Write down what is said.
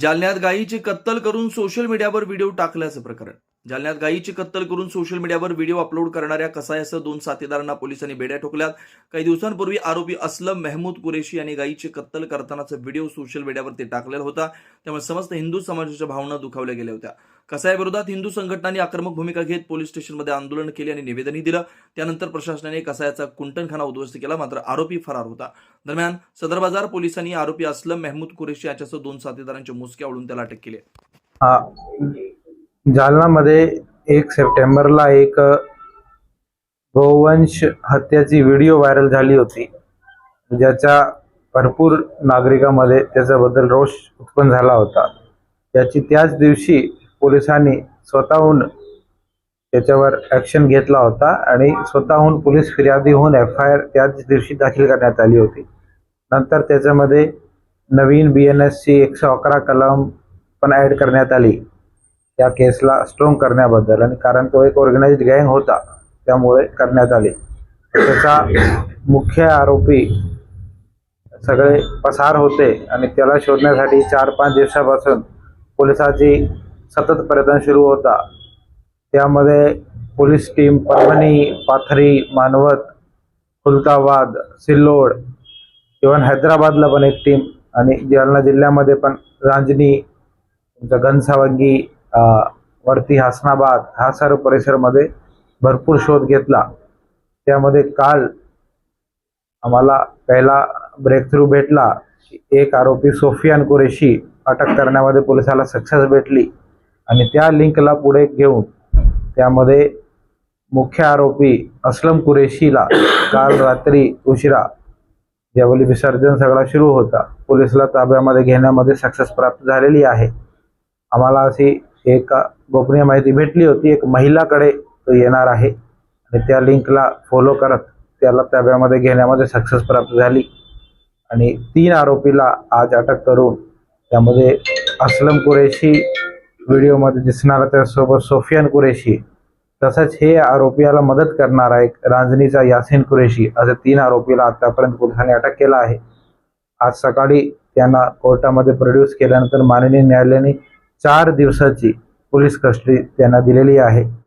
जालन्यात गायीची कत्तल करून सोशल मीडियावर व्हिडिओ टाकल्याचं प्रकरण. जालन्यात गायीची कत्तल करून सोशल मीडियावर व्हिडिओ अपलोड करणाऱ्या कसायासह दोन साथीदारांना पोलिसांनी बेड्या ठोकल्यात. काही दिवसांपूर्वी आरोपी असलम मेहमूद कुरेशी यांनी गायीची कत्तल करतानाचा व्हिडिओ सोशल मीडियावरती टाकलेला होता. त्यामुळे समस्त हिंदू समाजाच्या भावना दुखावल्या गेल्या होत्या. कसायाविरोधात हिंदू संघटनांनी आक्रमक भूमिका घेत पोलीस स्टेशनमध्ये आंदोलन केले आणि निवेदनही दिलं. त्यानंतर प्रशासनाने कसायाचा कुंटणखाना उद्ध्वस्त केला मात्र आरोपी फरार होता. दरम्यान सदर बाजार पोलिसांनी आरोपी असलम मेहमूद कुरेशी याच्यासह दोन साथीदारांच्या मुसक्या ओढून त्याला अटक केली. हा जालनामध्ये एक सप्टेंबरला एक गोवंश हत्याची व्हिडिओ व्हायरल झाली होती. ज्याच्या भरपूर नागरिकांमध्ये त्याच्याबद्दल रोष उत्पन्न झाला होता. त्याची त्याच दिवशी पोलिसांनी स्वतःहून त्याच्यावर ॲक्शन घेतला होता आणि स्वतःहून पोलीस फिर्यादी होऊन एफ आय आर त्याच दिवशी दाखल करण्यात आली होती. नंतर त्याच्यामध्ये नवीन बी एन एस सी एकशे अकरा कलम पण ॲड करण्यात आली. त्या केसला स्ट्रॉंग करण्याबद्दल आणि कारण तो एक ऑर्गनाइज्ड गँग होता त्यामुळे करण्यात आले. त्याचा मुख्य आरोपी सगळे पसार होते आणि त्याला शोधण्यासाठी चार पाच दिवसापासून पोलिसाची सतत प्रयत्न सुरू होता. त्यामध्ये police team Parbhani Pathri Manwat Khultabad Sillod even हैदराबादला पण एक टीम आणि जालना जिल्ह्यामध्ये पण रांजणी तुमचा घनसावंगी वरती हसनाबाद हा सर्व परिसरमध्ये भरपूर शोध घेतला. त्यामध्ये काल आम्हाला पहिला ब्रेक थ्रू भेटला. एक आरोपी सोफियान कुरेशी अटक करण्यामध्ये पोलिसाला सक्सेस भेटली. आणि त्या लिंकला पुढे घेऊन त्यामध्ये मुख्य आरोपी असलम कुरेशीला काल रात्री उशिरा ज्यावेळी विसर्जन सगळा सुरू होता पोलिसला ताब्यामध्ये घेण्यामध्ये सक्सेस प्राप्त झालेली आहे. आम्हाला अशी एक गोपनीय माहिती भेटली होती. एक महिलाकडे तो येणार आहे आणि त्या लिंकला फॉलो करत त्याला ताब्यामध्ये घेण्यामध्ये सक्सेस प्राप्त झाली. आणि तीन आरोपीला आज अटक करून त्यामध्ये असलम कुरेशी व्हिडिओमध्ये दिसणारा त्यासोबत सोफियान कुरेशी. तसंच हे आरोपीला मदत करणारा एक रांजणीचा यासिन कुरेशी असे तीन आरोपीला आतापर्यंत पोलिसांनी अटक केला आहे. आज सकाळी त्यांना कोर्टामध्ये प्रोड्यूस केल्यानंतर माननीय न्यायालयाने चार दिवसाची पोलीस कस्टडी त्यांना दिलेली आहे.